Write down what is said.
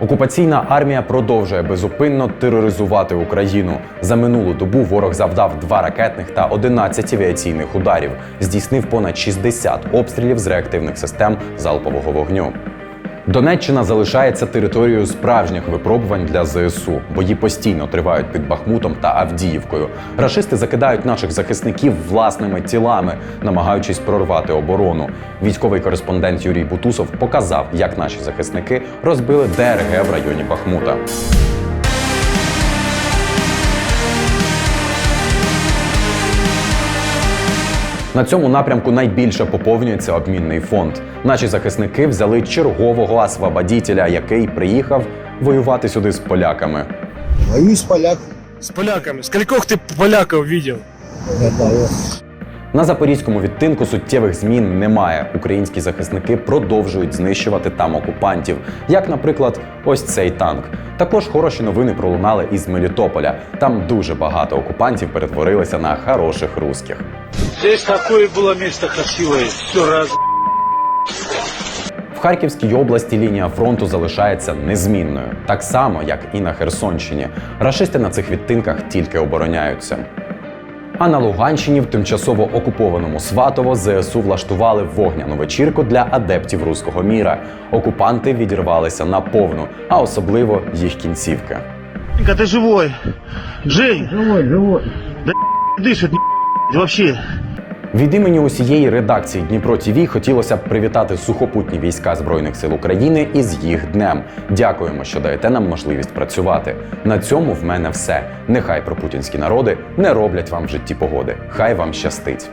Окупаційна армія продовжує безупинно тероризувати Україну. За минулу добу ворог завдав два ракетних та 11 авіаційних ударів, здійснив понад 60 обстрілів з реактивних систем залпового вогню. Донеччина залишається територією справжніх випробувань для ЗСУ. Бої постійно тривають під Бахмутом та Авдіївкою. Рашисти закидають наших захисників власними тілами, намагаючись прорвати оборону. Військовий кореспондент Юрій Бутусов показав, як наші захисники розбили ДРГ в районі Бахмута. На цьому напрямку найбільше поповнюється обмінний фонд. Наші захисники взяли чергового освободітеля, який приїхав воювати сюди з поляками. Боюсь поляк. С поляками. Скольких ты поляков видел? На запорізькому відтинку суттєвих змін немає. Українські захисники продовжують знищувати там окупантів, як, наприклад, ось цей танк. Також хороші новини пролунали із Мелітополя. Там дуже багато окупантів перетворилися на хороших русських. Здесь такое было место красивое, все раз. В Харківській області лінія фронту залишається незмінною, так само як і на Херсонщині. Рашисти на цих відтинках тільки обороняються. А на Луганщині в тимчасово окупованому Сватово ЗСУ влаштували вогняну вечірку для адептів руського міра. Окупанти відірвалися на повну, а особливо їх кінцівки. Женька, ты живой? Жень, Живой, живой. дышит, вообще. Від імені усієї редакції Дніпро ТІВІ хотілося б привітати сухопутні війська Збройних сил України із їх днем. Дякуємо, що даєте нам можливість працювати. На цьому в мене все. Нехай пропутінські народи не роблять вам в житті погоди. Хай вам щастить.